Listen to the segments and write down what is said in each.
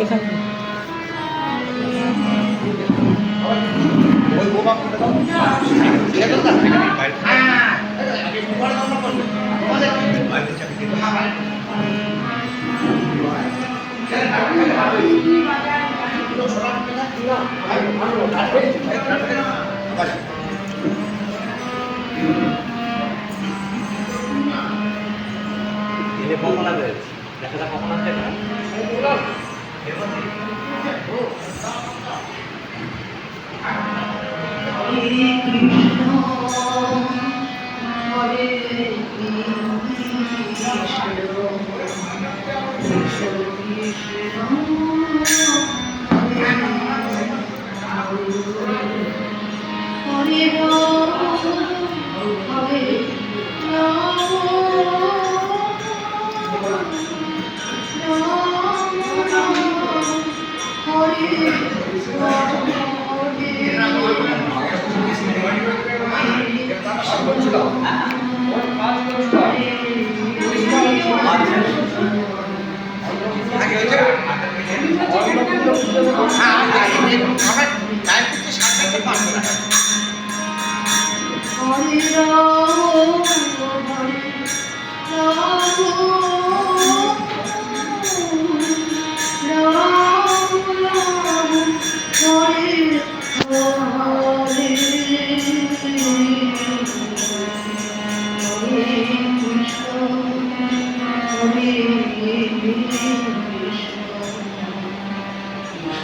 এখানে। ওই বোমা কোনটা দাও। হ্যাঁ। আগে বড় কখন লাগবে দেখা যাক কখন আসছে আমরা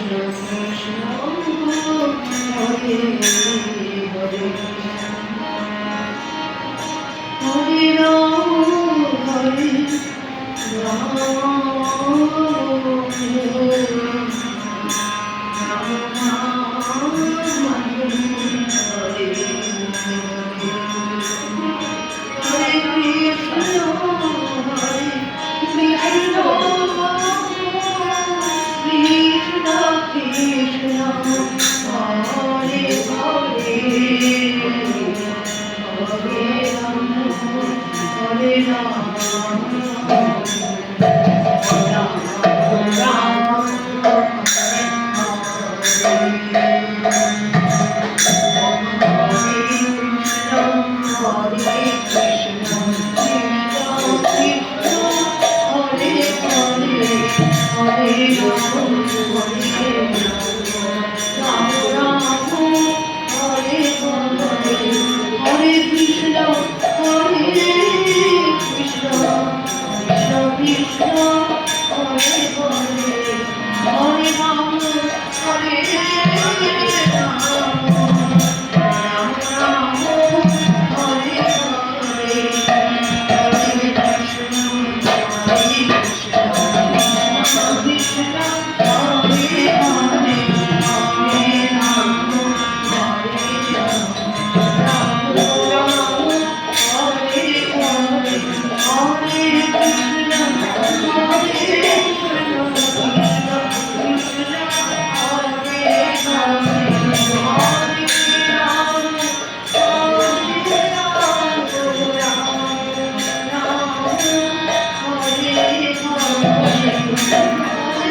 Hare Hare Krishna.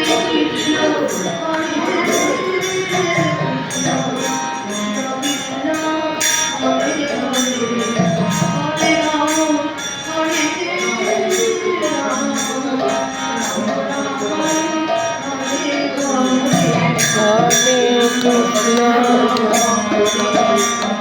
Hare Krishna